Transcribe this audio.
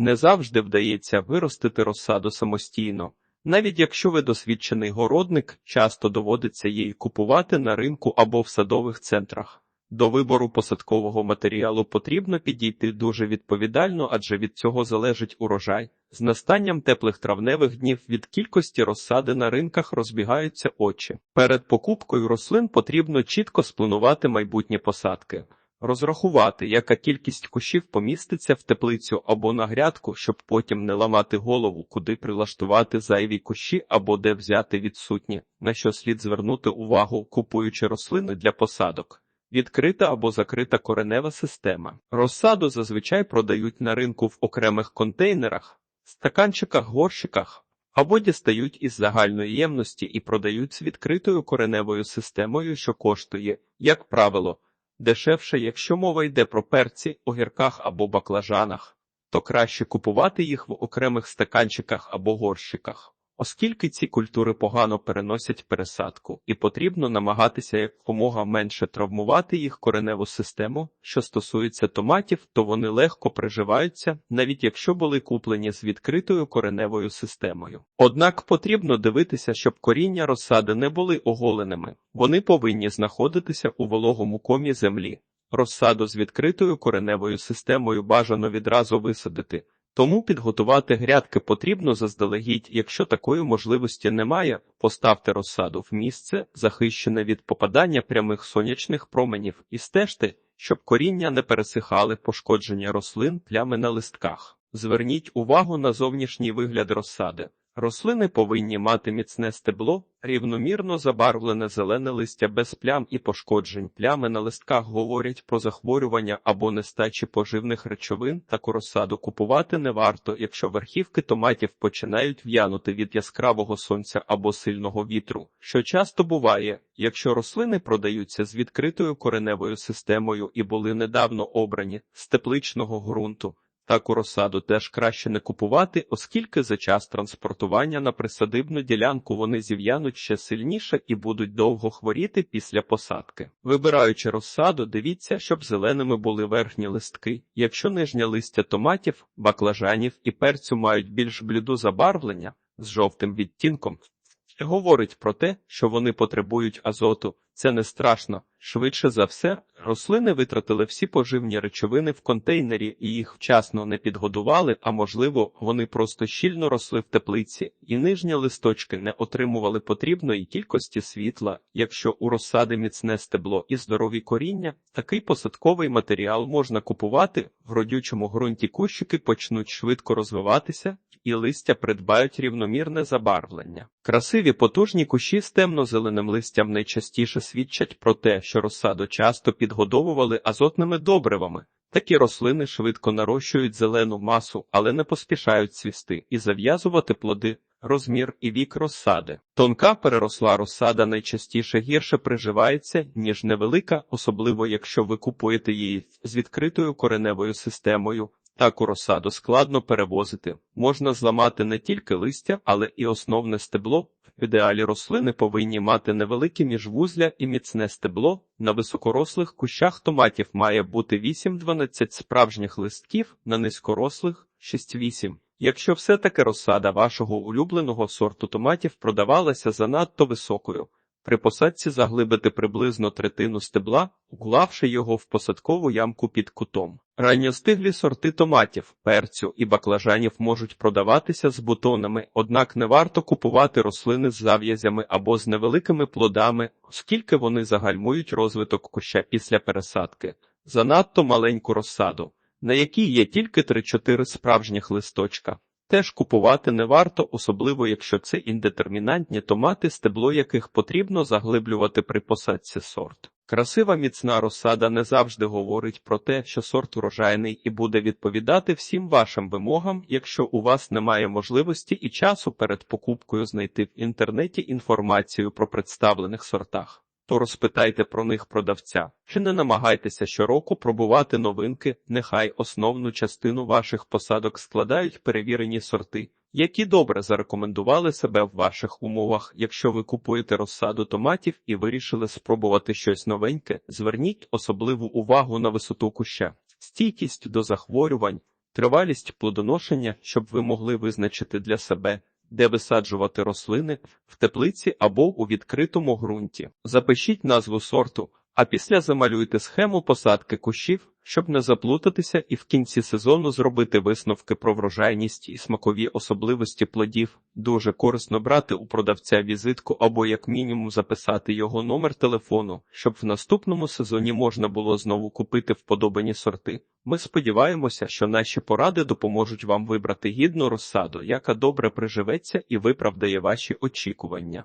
Не завжди вдається виростити розсаду самостійно. Навіть якщо ви досвідчений городник, часто доводиться її купувати на ринку або в садових центрах. До вибору посадкового матеріалу потрібно підійти дуже відповідально, адже від цього залежить урожай. З настанням теплих травневих днів від кількості розсади на ринках розбігаються очі. Перед покупкою рослин потрібно чітко спланувати майбутні посадки. Розрахувати, яка кількість кущів поміститься в теплицю або на грядку, щоб потім не ламати голову, куди прилаштувати зайві кущі або де взяти відсутні, на що слід звернути увагу, купуючи рослини для посадок. Відкрита або закрита коренева система. Розсаду зазвичай продають на ринку в окремих контейнерах, стаканчиках, горщиках або дістають із загальної ємності і продають з відкритою кореневою системою, що коштує, як правило, дешевше, якщо мова йде про перці, огірках або баклажанах, то краще купувати їх в окремих стаканчиках або горщиках. Оскільки ці культури погано переносять пересадку, і потрібно намагатися якомога менше травмувати їх кореневу систему. Що стосується томатів, то вони легко приживаються, навіть якщо були куплені з відкритою кореневою системою. Однак потрібно дивитися, щоб коріння розсади не були оголеними, вони повинні знаходитися у вологому комі землі. Розсаду з відкритою кореневою системою бажано відразу висадити. Тому підготувати грядки потрібно заздалегідь, якщо такої можливості немає, поставте розсаду в місце, захищене від попадання прямих сонячних променів, і стежте, щоб коріння не пересихали пошкодження рослин плями на листках. Зверніть увагу на зовнішній вигляд розсади. Рослини повинні мати міцне стебло, рівномірно забарвлене зелене листя без плям і пошкоджень. Плями на листках говорять про захворювання або нестачі поживних речовин. Таку розсаду купувати не варто, якщо верхівки томатів починають в'янути від яскравого сонця або сильного вітру, що часто буває, якщо рослини продаються з відкритою кореневою системою і були недавно обрані з тепличного ґрунту. Таку розсаду теж краще не купувати, оскільки за час транспортування на присадибну ділянку вони зів'януть ще сильніше і будуть довго хворіти після посадки. Вибираючи розсаду, дивіться, щоб зеленими були верхні листки. Якщо нижнє листя томатів, баклажанів і перцю мають більш бліду забарвлення з жовтим відтінком, говорить про те, що вони потребують азоту. Це не страшно. Швидше за все, рослини витратили всі поживні речовини в контейнері і їх вчасно не підгодували, а можливо, вони просто щільно росли в теплиці, і нижні листочки не отримували потрібної кількості світла. Якщо у розсади міцне стебло і здорові коріння, такий посадковий матеріал можна купувати в родючому ґрунті кущики почнуть швидко розвиватися, і листя придбають рівномірне забарвлення. Красиві потужні кущі з темно-зеленим листям найчастіше свідчать про те, що розсаду часто підгодовували азотними добривами. Такі рослини швидко нарощують зелену масу, але не поспішають цвісти і зав'язувати плоди. Розмір і вік розсади. Тонка переросла розсада найчастіше гірше приживається, ніж невелика, особливо якщо ви купуєте її з відкритою кореневою системою. Таку розсаду складно перевозити. Можна зламати не тільки листя, але і основне стебло. В ідеалі рослини повинні мати невеликі міжвузля і міцне стебло. На високорослих кущах томатів має бути 8-12 справжніх листків, на низькорослих 6-8. Якщо все-таки розсада вашого улюбленого сорту томатів продавалася занадто високою, при посадці заглибити приблизно третину стебла, уклавши його в посадкову ямку під кутом. Ранньостиглі сорти томатів, перцю і баклажанів можуть продаватися з бутонами, однак не варто купувати рослини з зав'язями або з невеликими плодами, оскільки вони загальмують розвиток куща після пересадки. Занадто маленьку розсаду, на якій є тільки 3-4 справжніх листочка. Теж купувати не варто, особливо якщо це індетермінантні томати, стебло яких потрібно заглиблювати при посадці сорт. Красива міцна розсада не завжди говорить про те, що сорт урожайний і буде відповідати всім вашим вимогам, якщо у вас немає можливості і часу перед покупкою знайти в інтернеті інформацію про представлених сортах. То розпитайте про них продавця, чи не намагайтеся щороку пробувати новинки, нехай основну частину ваших посадок складають перевірені сорти, які добре зарекомендували себе в ваших умовах. Якщо ви купуєте розсаду томатів і вирішили спробувати щось новеньке, зверніть особливу увагу на висоту куща, стійкість до захворювань. тривалість плодоношення, щоб ви могли визначити для себе, де висаджувати рослини в теплиці або у відкритому ґрунті. Запишіть назву сорту, а після замалюйте схему посадки кущів, щоб не заплутатися і в кінці сезону зробити висновки про врожайність і смакові особливості плодів. Дуже корисно брати у продавця візитку або як мінімум записати його номер телефону, щоб в наступному сезоні можна було знову купити вподобані сорти. Ми сподіваємося, що наші поради допоможуть вам вибрати гідну розсаду, яка добре приживеться і виправдає ваші очікування.